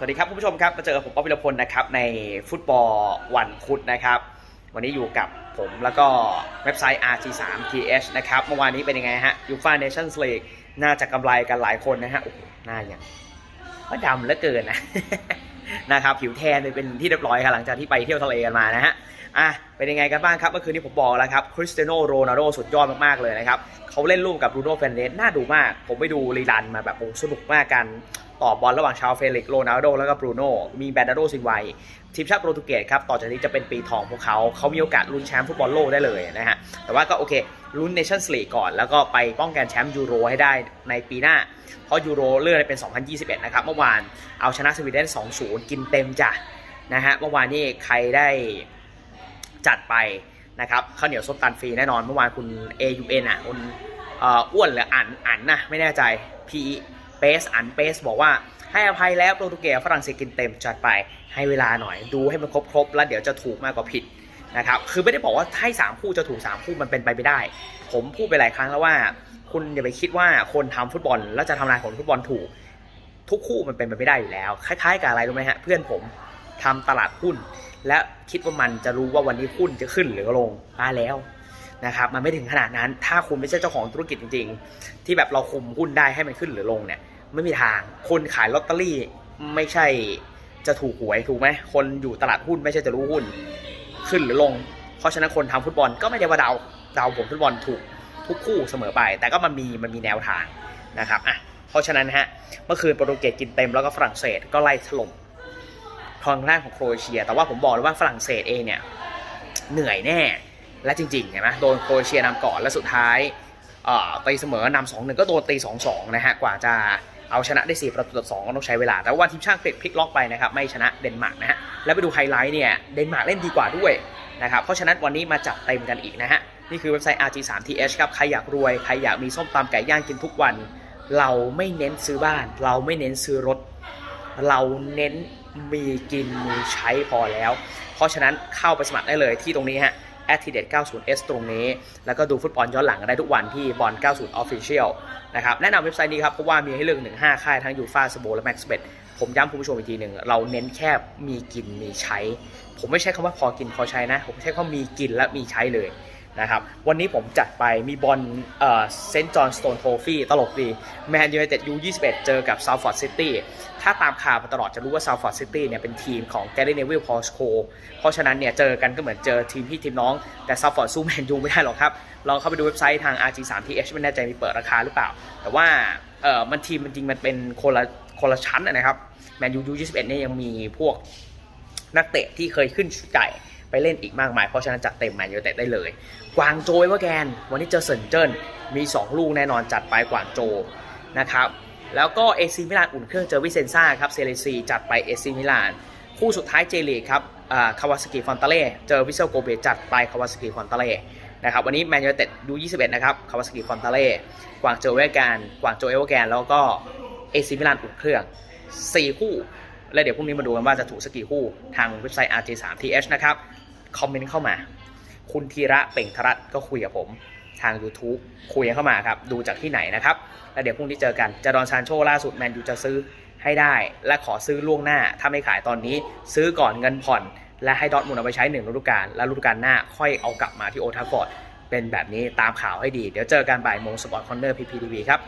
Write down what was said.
สวัสดีครับคุณผู้ชมครับมาเจอกับผมป๊อปวิรพลนะครับในฟุตบอลวันพุธนะครับ วันนี้อยู่กับผมแล้วก็เว็บไซต์ RG3TH นะครับเมื่อวานนี้เป็นยังไงฮะยูฟ่าเนชั่นส์ลีกน่าจะกำไรกันหลายคนนะฮะโอ้โหหน้าอย่างว่าดำเหลือเกินนะนะครับผิวแทนเป็นที่เรียบร้อยครับหลังจากที่ไปเที่ยวทะเลกันมานะฮะอะเป็นยังไงกันบ้างครับเมื่อคืนนี้ผมบอกแล้วครับคริสเตียโนโรนัลโดสุดยอดมากๆเลยนะครับเขาเล่นร่วมกับบรูโน่เฟรนเดสน่าดูมาก ผมไปดูรีรันมาแบบโอ้สนุกมากกัน ต่อบอลระหว่างชาวเฟลิกโรนัลโดแล้วก็บรูโน่มีแบรนาโดซินไวทีมชาติโปรตุเกสครับต่อจากนี้จะเป็นปีทองพวกเขาเขามีโอกาสลุ้นแชมป์ฟุตบอลโลกได้เลยนะฮะแต่ว่าก็โอเคลุ้นเนชั่นส์ลีกก่อน แล้วก็ไปป้องกันแชมป์ยูโรให้ได้ในปีหน้า เพราะยูโรเลื่อนเป็น 2021 นะครับเมื่อวานเอาชนะสวีเดน 2-0 กินเต็มจ้ะนะฮะเมื่อวานนี้ใครได้จัดไปนะครับข้าวเหนียวส้มตันฟรีแน่นอนเมื่อวานคุณ AUN อะคุณอ้วนหรืออันอันนะไม่แน่ใจ P เปสอันเปสบอกว่าให้อภัยแล้วโปรตุเกสฝรั่งเศสกินเต็มจัดไปให้เวลาหน่อยดูให้มันครบๆแล้วเดี๋ยวจะถูกมากกว่าผิดนะครับคือไม่ได้บอกว่าให้ 3 คู่จะถูก 3 คู่มันเป็นไปไม่ได้ ผมพูดไปหลายครั้งแล้วว่า คุณอย่าไปคิดว่าคนทำฟุตบอล แล้วจะทำลายผลฟุตบอลถูก ทุกคู่มันเป็นไปไม่ได้อยู่แล้ว คล้ายๆกับอะไรรู้ไหมฮะเพื่อนผมทำตลาดหุ้น และคิดว่ามันจะรู้ว่าวันนี้หุ้นจะขึ้นหรือลงมาแล้ว นะครับมันไม่ถึงขนาดนั้น ถ้าคุณไม่ใช่เจ้าของธุรกิจจริง ๆ ที่แบบเราคุมหุ้นได้ให้มันขึ้นหรือลงเนี่ยไม่มีทางคนขายลอตเตอรี่ไม่ใช่จะถูกหวยถูกไหมคนอยู่ตลาดหุ้นไม่ใช่จะรู้หุ้นขึ้นหรือลง เพราะฉะนั้นคนทำฟุตบอลก็ไม่ได้ว่าเดาเดาผลฟุตบอลถูกทุกคู่เสมอไป แต่ก็มันมีมันมีแนวทางนะครับอะเพราะฉะนั้นนะฮะเมื่อคืนโปรตุเกสกินเต็มแล้วก็ฝรั่งเศสก็ไล่ถล่มทางด้านของโครเอเชีย แต่ว่าผมบอกเลยว่าฝรั่งเศสเองเนี่ยเหนื่อยแน่ และจริงๆเห็นไหมโดนโครเอเชียนำก่อนและสุดท้ายตีเสมอนำสองหนึ่งก็โดนตีสองสองนะฮะกว่าจะเอาชนะได้ 4 ประตูต่อสองก็ต้องใช้เวลา แต่ว่าทีมชาติอังกฤษพลิกล็อกไปนะครับไม่ชนะเดนมาร์กนะฮะแล้วไปดูไฮไลท์เนี่ยเดนมาร์กเล่นดีกว่าด้วยนะครับเพราะฉะนั้นวันนี้มาจัดเต็มกันอีกนะฮะนี่คือเว็บไซต์ RG3TH ครับใครอยากรวยใครอยากมีส้มตำไก่ย่างกินทุกวัน เราไม่เน้นซื้อบ้าน เราไม่เน้นซื้อรถ เราเน้นมีกินมีใช้พอแล้ว เพราะฉะนั้นเข้าไปสมัครได้เลยที่ตรงนี้ฮะ a t t i d a t 90s ตรงนี้ แล้วก็ดูฟุตบอลย้อนหลังได้ทุกวันที่บอล90 Official นะครับแนะนำเว็บไซต์นี้ครับ เพราะว่ามีให้เลือก 1-5 ค่ายทั้งยูฟาสโบและ Max Bet ผมย้ำคุณผู้ชมอีกทีหนึ่ง เราเน้นแค่มีกินมีใช้ ผมไม่ใช่คำว่าพอกินพอใช้นะ ผมใช้คำว่ามีกินและมีใช้เลย นะครับวันนี้ผมจัดไปมีบอลเซนต์จอห์นสโตนโทฟี่ตลกดีแมนยูไนเต็ดยู21 เจอกับซาวฟอร์ดซิตี้ถ้าตามข่าวมาตลอดจะรู้ว่าซาวฟอร์ดซิตี้เนี่ยเป็นทีมของแกรี่เนวิลพอสโคเพราะฉะนั้นเนี่ยเจอกันก็เหมือนเจอทีมพี่ทีมน้อง แต่ซาวฟอร์ดสู้แมนยูไม่ได้หรอกครับ ลองเข้าไปดูเว็บไซต์ทาง RG3TH ไม่แน่ใจมีเปิดราคาหรือเปล่า แต่ว่าเออมันทีมมันจริงมันเป็นคนละคนละชั้นนะครับแมนยูยู21เนี่ยยังมีพวกนักเตะที่เคยขึ้นชุดใหญ่ ไปเล่นอีกมากมาย เพราะฉะนั้นจัดเต็มแมนยูเต็ดได้เลย กวางโจยว่าแกน วันนี้เจอเซินเจิ้นมี 2 ลูกแน่นอนจัดไปกวางโจนะครับแล้วก็เอซีมิลานอุ่นเครื่องเจอวิเซนซ่าครับเซเลซีจัดไปเอซีมิลานคู่สุดท้ายเจลีครับคาวาสกิฟอนตาเล่เจอวิเซลโกเบจัดไปคาวาสกิฟอนตาเล่นะครับวันนี้แมนยูเต็ดดู 21 นะครับคาวาสกิฟอนตาเล่กวางโจเวอร์แกนกวางโจเอเวอร์แกนแล้วก็เอซีมิลานอุ่นเครื่อง 4 คู่ แล้วเดี๋ยวพรุ่งนี้มาดูกันว่าจะถูกสักกี่คู่ทางเว็บไซต์ RJ3TH นะครับ คอมเมนต์เข้ามา คุณธีระเป่งธรัตก็คุยกับผมทาง YouTube คุยกันเข้ามาครับ ดูจากที่ไหนนะครับ แล้วเดี๋ยวพรุ่งนี้เจอกันจารอนซานโชล่าสุดแมนยูจะซื้อให้ได้ และขอซื้อล่วงหน้า ถ้าไม่ขายตอนนี้ ซื้อก่อนเงินผ่อน และให้ดอร์ทมุนเอาไปใช้หนึ่งฤดูกาลและฤดูกาลหน้าค่อยเอากลับมาที่โอทัฟฟอร์ดเป็นแบบนี้ตามข่าวให้ดี เดี๋ยวเจอกันบ่ายโมงสปอร์ตคอนเนอร์พีพีทีวีครับ